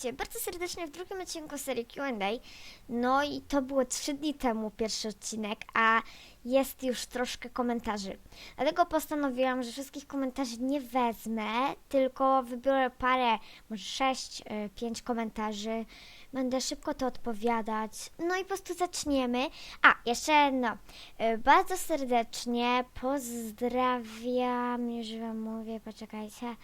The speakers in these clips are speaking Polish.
witajcie bardzo serdecznie w drugim odcinku serii Q&A. No i to było trzy dni temu pierwszy odcinek, a jest już troszkę komentarzy. Dlatego postanowiłam, że wszystkich komentarzy nie wezmę, tylko wybiorę parę, może sześć, y, pięć komentarzy. Będę szybko to odpowiadać. No i po prostu zaczniemy. A, jeszcze no, y, bardzo serdecznie pozdrawiam, już wam mówię, poczekajcie.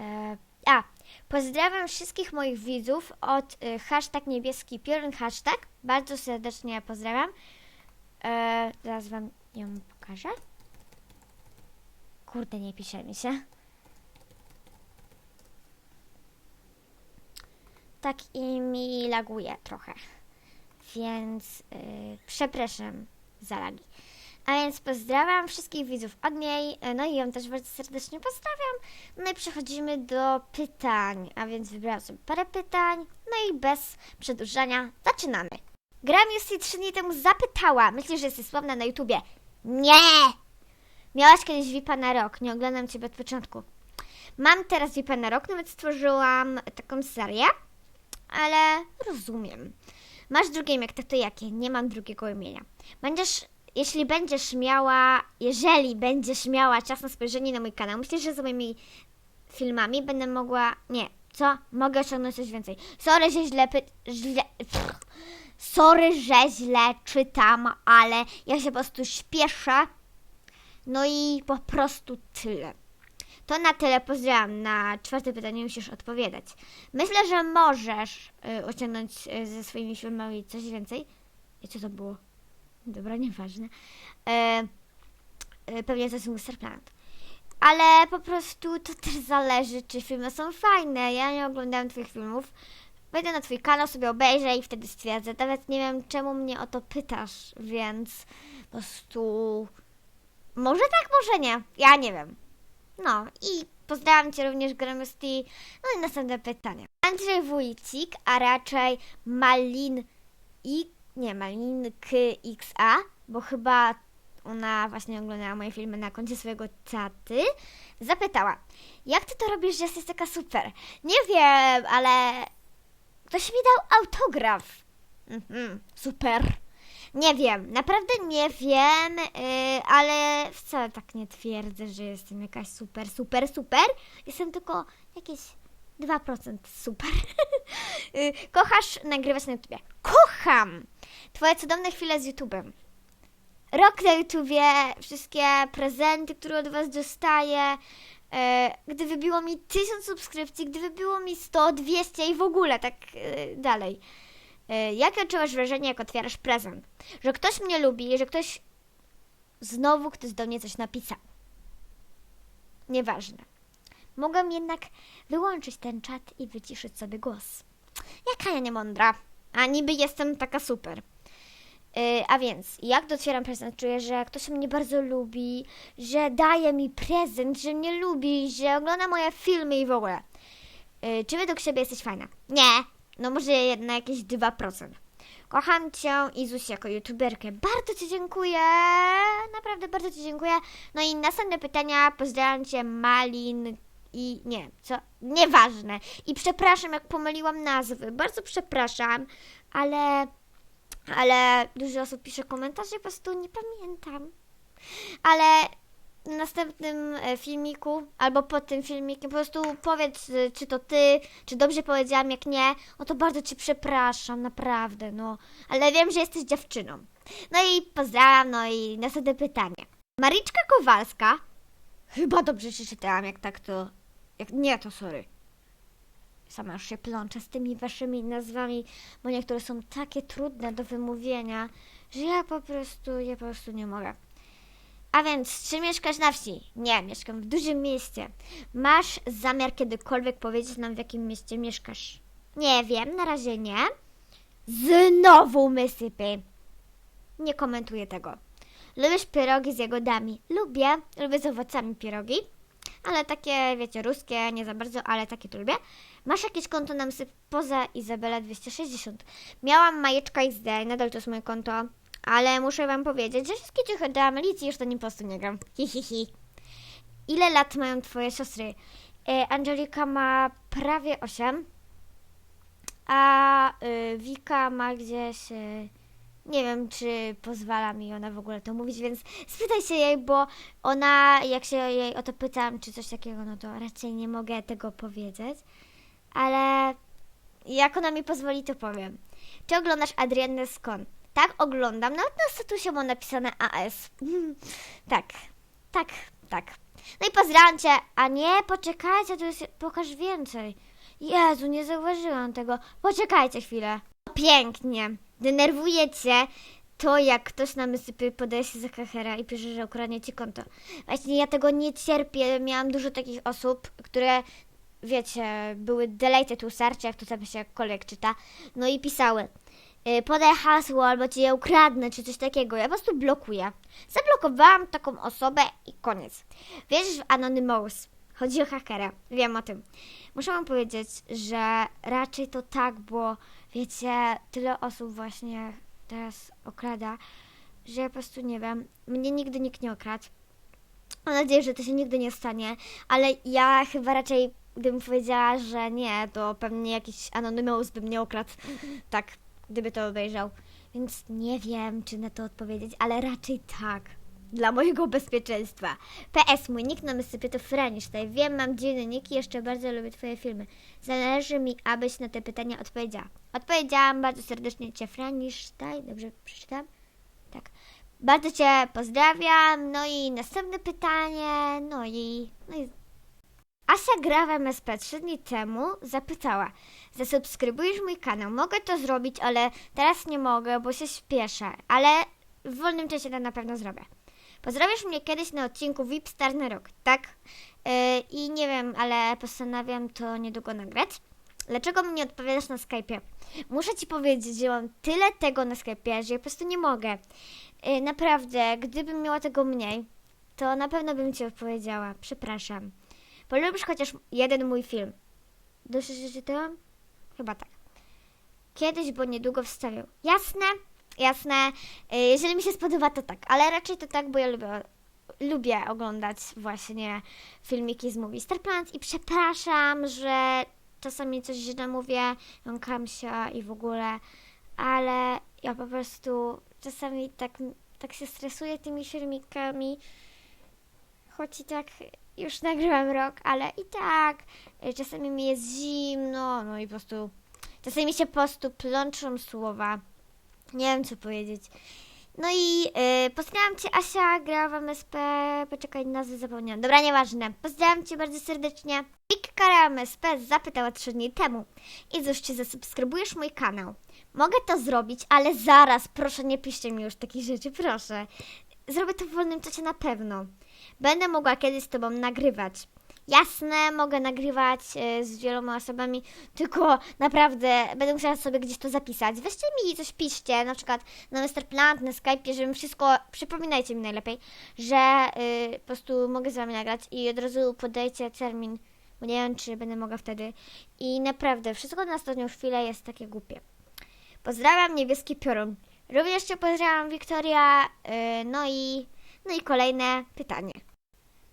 E, a, pozdrawiam wszystkich moich widzów od y, hashtag niebieski piorun hashtag. Bardzo serdecznie pozdrawiam. E, zaraz wam ją pokażę. Kurde, nie pisze mi się. Tak i mi laguje trochę. Więc y, przepraszam za lagi. A więc pozdrawiam wszystkich widzów od niej, no i ją też bardzo serdecznie pozdrawiam. No i przechodzimy do pytań, a więc wybrałam sobie parę pytań, no i bez przedłużania zaczynamy. Gram już 3 dni temu zapytała, myślisz, że jesteś sławna na YouTubie? Nie! Miałaś kiedyś VIPa na rok, nie oglądam Ciebie od początku. Mam teraz VIPa na rok, nawet stworzyłam taką serię, ale rozumiem. Masz drugie imię, tak to jakie? Nie mam drugiego imienia. Będziesz, jeśli będziesz miała, jeżeli będziesz miała czas na spojrzenie na mój kanał, myślę, że z moimi filmami będę mogła, nie, co? Mogę osiągnąć coś więcej. Sorry, że źle, py, źle sorry, że źle czytam, ale ja się po prostu śpieszę. No i po prostu tyle. To na tyle pozdrawiam. Na czwarte pytanie musisz odpowiadać. Myślę, że możesz y, osiągnąć y, ze swoimi filmami coś więcej. I co to było? Dobra, nieważne. E, e, pewnie to jest Mr. Planet. Ale po prostu to też zależy, czy filmy są fajne. Ja nie oglądałem Twoich filmów. Wejdę na Twój kanał, sobie obejrzę i wtedy stwierdzę. Nawet nie wiem, czemu mnie o to pytasz, więc po prostu. Może tak, może nie. Ja nie wiem. No i pozdrawiam Cię również Gramusty. No i następne pytanie. Andrzej Wójcik, a raczej Malin i nie, Malinky XA, bo chyba ona właśnie oglądała moje filmy na koncie swojego taty, zapytała, jak ty to robisz, że jesteś taka super? Nie wiem, ale ktoś mi dał autograf. Mhm, super. Nie wiem, naprawdę nie wiem, yy, ale wcale tak nie twierdzę, że jestem jakaś super, super, super. Jestem tylko jakieś 2% super. Yy, Kochasz nagrywać na YouTubie? Kocham! Twoje cudowne chwile z YouTubem. Rok na YouTubie, wszystkie prezenty, które od Was dostaję. E, gdy wybiło mi 1000 subskrypcji, gdy wybiło mi 100, 200 i w ogóle tak e, dalej. E, jakie odczuwasz wrażenie, jak otwierasz prezent? Że ktoś mnie lubi, że ktoś znowu ktoś do mnie coś napisał. Nieważne. Mogę jednak wyłączyć ten czat i wyciszyć sobie głos. Jaka ja niemądra. A niby jestem taka super. Yy, a więc, jak docieram prezent? Czuję, że ktoś mnie bardzo lubi, że daje mi prezent, że mnie lubi, że ogląda moje filmy i w ogóle. Yy, czy według siebie jesteś fajna? Nie. No może jedna jakieś 2%. Kocham Cię, Izuś, jako youtuberkę. Bardzo Ci dziękuję. Naprawdę bardzo Ci dziękuję. No i następne pytania. Pozdrawiam Cię, Malin i nie, co? Nieważne. I przepraszam, jak pomyliłam nazwy. Bardzo przepraszam, ale ale dużo osób pisze komentarze, po prostu nie pamiętam. Ale w następnym e, filmiku, albo pod tym filmikiem, po prostu powiedz, e, czy to ty, czy dobrze powiedziałam, jak nie, o to bardzo cię przepraszam, naprawdę, no. Ale wiem, że jesteś dziewczyną. No i pozdrawiam, no i następne pytanie. Mariczka Kowalska, chyba dobrze przeczytałam, jak tak to, jak nie, to sorry. Sama już się plączę z tymi waszymi nazwami, bo niektóre są takie trudne do wymówienia, że ja po prostu, ja po prostu nie mogę. A więc, czy mieszkasz na wsi? Nie, mieszkam w dużym mieście. Masz zamiar kiedykolwiek powiedzieć nam, w jakim mieście mieszkasz? Nie wiem, na razie nie. Znowu my sypy. nie komentuję tego. Lubisz pierogi z jagodami? Lubię. Lubię z owocami pierogi. Ale takie, wiecie, ruskie, nie za bardzo, ale takie to lubię. Masz jakieś konto na msy poza Izabela 260? Miałam Majeczka XD, nadal to jest moje konto, ale muszę wam powiedzieć, że wszystkie ciuchy do milicji już to nie po prostu nie gram. Hi, hi, hi. Ile lat mają twoje siostry? E, Angelika ma prawie 8, a y, Wika ma gdzieś... Y, nie wiem, czy pozwala mi ona w ogóle to mówić, więc spytaj się jej, bo ona, jak się jej o to pytam, czy coś takiego, no to raczej nie mogę tego powiedzieć. Ale jak ona mi pozwoli, to powiem. Czy oglądasz Adriannę Skon? Tak, oglądam. Nawet na statusie mam napisane AS. tak, tak, tak. No i pozdrawiam cię. A nie, poczekajcie, to jest... Pokaż więcej. Jezu, nie zauważyłam tego. Poczekajcie chwilę. Pięknie. Denerwuje cię to, jak ktoś na mysypy podaje się za hachera i pisze, że ukradnie ci konto. Właśnie ja tego nie cierpię. Miałam dużo takich osób, które, wiecie, były deleted usarcie, jak to tam się jakkolwiek czyta, no i pisały. y, Podaj hasło, albo ci je ukradnę, czy coś takiego. Ja po prostu blokuję. Zablokowałam taką osobę i koniec. Wierzysz w Anonymous? Chodzi o hakera. Wiem o tym. Muszę wam powiedzieć, że raczej to tak, bo wiecie, tyle osób właśnie teraz okrada, że ja po prostu nie wiem. Mnie nigdy nikt nie okradł. Mam nadzieję, że to się nigdy nie stanie, ale ja chyba raczej, gdybym powiedziała, że nie, to pewnie jakiś Anonymous by mnie okradł. Tak, gdyby to obejrzał. Więc nie wiem, czy na to odpowiedzieć, ale raczej tak. Dla mojego bezpieczeństwa. PS, mój nick na mysypie to Franisztaj. Wiem, mam dziwny nick i jeszcze bardzo lubię Twoje filmy. Zależy mi, abyś na te pytania odpowiedziała. Odpowiedziałam bardzo serdecznie Cię, Franisztaj. Dobrze przeczytam? Tak. Bardzo Cię pozdrawiam. No i następne pytanie. No i... No i Asia gra w MSP trzy dni temu zapytała, zasubskrybujesz mój kanał, mogę to zrobić, ale teraz nie mogę, bo się śpieszę, ale w wolnym czasie to na pewno zrobię. Pozdrowisz mnie kiedyś na odcinku VIP Star na rok, tak? Yy, I nie wiem, ale postanawiam to niedługo nagrać. Dlaczego mi nie odpowiadasz na Skype'ie? Muszę ci powiedzieć, że mam tyle tego na Skype'ie, że ja po prostu nie mogę. Yy, naprawdę, gdybym miała tego mniej, to na pewno bym ci odpowiedziała. Przepraszam. Polubisz chociaż jeden mój film. Dobrze, czytałam? Chyba tak. Kiedyś, bo niedługo wstawię. Jasne? Jasne. Y, Jeżeli mi się spodoba, to tak. Ale raczej to tak, bo ja lubię, lubię oglądać właśnie filmiki z Movie Star Planet i przepraszam, że czasami coś źle mówię, jąkam się i w ogóle, ale ja po prostu czasami tak, tak się stresuję tymi filmikami, choć i tak już nagrywam rok, ale i tak y, czasami mi jest zimno, no i po prostu czasami mi się po prostu plączą słowa. Nie wiem, co powiedzieć. No i yy, pozdrawiam Cię, Asia, gra w MSP. Poczekaj, nazwy zapomniałam. Dobra, nieważne. Pozdrawiam Cię bardzo serdecznie. Big Kara MSP zapytała trzy dni temu. I cóż, czy zasubskrybujesz mój kanał? Mogę to zrobić, ale zaraz, proszę, nie piszcie mi już takich rzeczy, proszę. Zrobię to w wolnym czasie na pewno. Będę mogła kiedyś z Tobą nagrywać. Jasne, mogę nagrywać e, z wieloma osobami, tylko naprawdę będę musiała sobie gdzieś to zapisać. Weźcie mi coś piszcie, na przykład na Masterplan, na Skype, żebym wszystko, przypominajcie mi najlepiej, że y, po prostu mogę z Wami nagrać i od razu podajcie termin, bo nie wiem, czy będę mogła wtedy. I naprawdę, wszystko na ostatnią chwilę jest takie głupie. Pozdrawiam, niebieski piorun. Również Cię pozdrawiam, Wiktoria. y, no i, no i kolejne pytanie.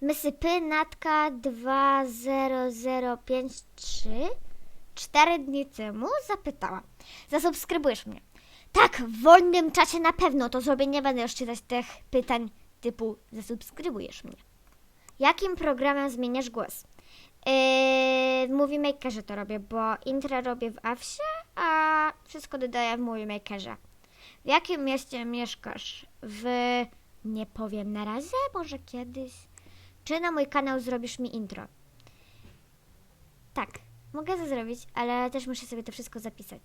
Mysypy Natka 20053 cztery dni temu zapytała. Zasubskrybujesz mnie? Tak, w wolnym czasie na pewno to zrobię. Nie będę już czytać tych pytań typu zasubskrybujesz mnie. Jakim programem zmieniasz głos? Yy, w Movie Makerze to robię, bo intro robię w Awsie, a wszystko dodaję w Movie Makerze. W jakim mieście mieszkasz? W... Nie powiem na razie, może kiedyś. Czy na mój kanał zrobisz mi intro? Tak, mogę to zrobić, ale też muszę sobie to wszystko zapisać.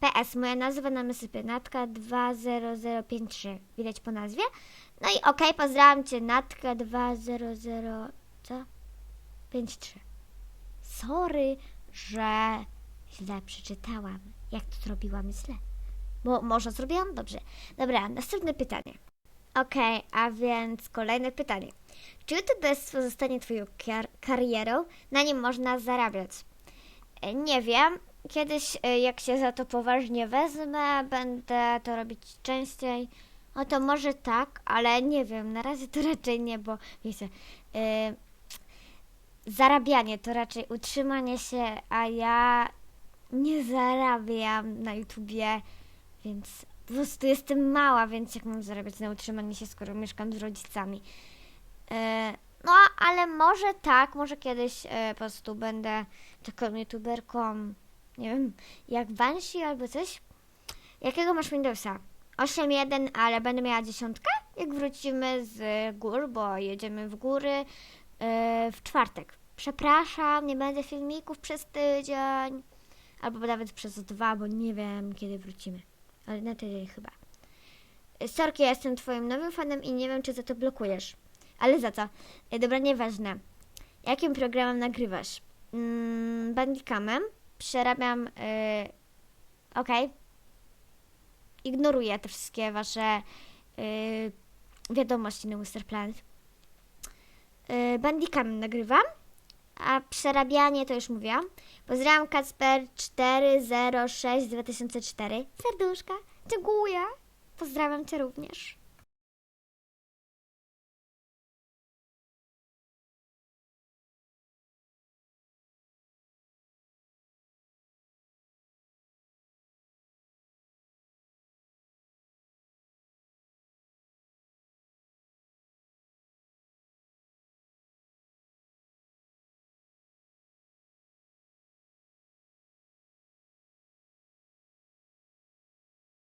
PS, moja nazwa na mysypy, Natka 20053. Widać po nazwie? No i okej, pozdrawiam Cię, Natka 200... co? 53. Sorry, że źle przeczytałam. Jak to zrobiłam źle? Bo może zrobiłam dobrze. Dobra, następne pytanie. Okej, a więc kolejne pytanie. Czy youtuberstwo zostanie Twoją kar- karierą? Na nim można zarabiać. E, Nie wiem. Kiedyś, e, jak się za to poważnie wezmę, będę to robić częściej. O to może tak, ale nie wiem. Na razie to raczej nie, bo wiecie, e, zarabianie to raczej utrzymanie się, a ja nie zarabiam na YouTubie, więc po prostu jestem mała, więc jak mam zarabiać na utrzymanie się, skoro mieszkam z rodzicami. E, no, ale może tak, może kiedyś e, po prostu będę taką youtuberką, nie wiem, jak Banshee albo coś. Jakiego masz Windowsa? 8.1, ale będę miała dziesiątkę, jak wrócimy z gór, bo jedziemy w góry e, w czwartek. Przepraszam, nie będzie filmików przez tydzień, albo nawet przez dwa, bo nie wiem, kiedy wrócimy. Ale na tydzień chyba. Sorki, ja jestem twoim nowym fanem i nie wiem, czy za to blokujesz. Ale za co? E, Dobra, nieważne. Jakim programem nagrywasz? Mm, Bandicamem. Przerabiam... E, Okej. Ignoruję te wszystkie wasze e, wiadomości na Mr. Planet. E, Bandicamem nagrywam, a przerabianie to już mówiłam. Pozdrawiam Kacper 406 2004. Serduszka. Dziękuję. Pozdrawiam cię również.